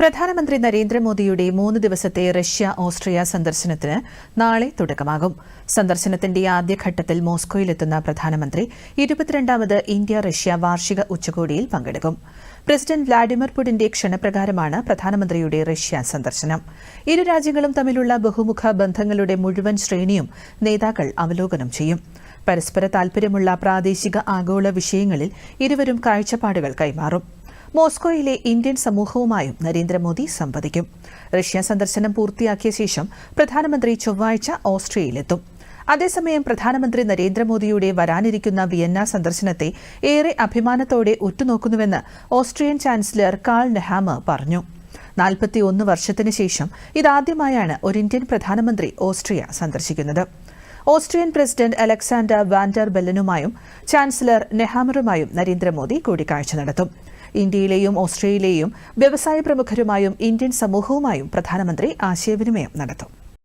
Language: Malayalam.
പ്രധാനമന്ത്രി നരേന്ദ്രമോദിയുടെ മൂന്ന് ദിവസത്തെ റഷ്യ ഓസ്ട്രിയ സന്ദർശനത്തിന് നാളെ തുടക്കമാകും. സന്ദർശനത്തിന്റെ ആദ്യഘട്ടത്തിൽ മോസ്കോയിലെത്തുന്ന പ്രധാനമന്ത്രി ഇരുപത്തിരണ്ടാമത് ഇന്ത്യ റഷ്യ വാർഷിക ഉച്ചകോടിയിൽ പങ്കെടുക്കും. പ്രസിഡന്റ് വ്ളാഡിമിർ പുടിന്റെ ക്ഷണപ്രകാരമാണ് പ്രധാനമന്ത്രിയുടെ റഷ്യ സന്ദർശനം. ഇരു രാജ്യങ്ങളും തമ്മിലുള്ള ബഹുമുഖ ബന്ധങ്ങളുടെ മുഴുവൻ ശ്രേണിയും നേതാക്കൾ അവലോകനം ചെയ്യും. പരസ്പര താൽപര്യമുള്ള പ്രാദേശിക ആഗോള വിഷയങ്ങളിൽ ഇരുവരും കാഴ്ചപ്പാടുകൾ കൈമാറും. മോസ്കോയിലെ ഇന്ത്യൻ സമൂഹവുമായും നരേന്ദ്രമോദി സംവദിക്കും. റഷ്യ സന്ദർശനം പൂർത്തിയാക്കിയ ശേഷം പ്രധാനമന്ത്രി ചൊവ്വാഴ്ച ഓസ്ട്രിയയിലെത്തും. അതേസമയം പ്രധാനമന്ത്രി നരേന്ദ്രമോദിയുടെ വരാനിരിക്കുന്ന വിയന്ന സന്ദർശനത്തെ ഏറെ അഭിമാനത്തോടെ ഉറ്റുനോക്കുന്നുവെന്ന് ഓസ്ട്രിയൻ ചാൻസലർ കാൾ നെഹാമ പറഞ്ഞു. നാൽപ്പത്തിയൊന്ന് വർഷത്തിനു ശേഷം ഇതാദ്യമായാണ് ഒരു ഇന്ത്യൻ പ്രധാനമന്ത്രി ഓസ്ട്രിയ സന്ദർശിക്കുന്നത്. Austrian president Alexander Van der ബെല്ലനുമായും chancellor നെഹാമറുമായും നരേന്ദ്രമോദി കൂടിക്കാഴ്ച നടത്തും. ഇന്ത്യയിലെയും ഓസ്ട്രേലിയയിലെയും വ്യവസായ പ്രമുഖരുമായും ഇന്ത്യൻ സമൂഹവുമായും പ്രധാനമന്ത്രി ആശയവിനിമയം നടത്തും.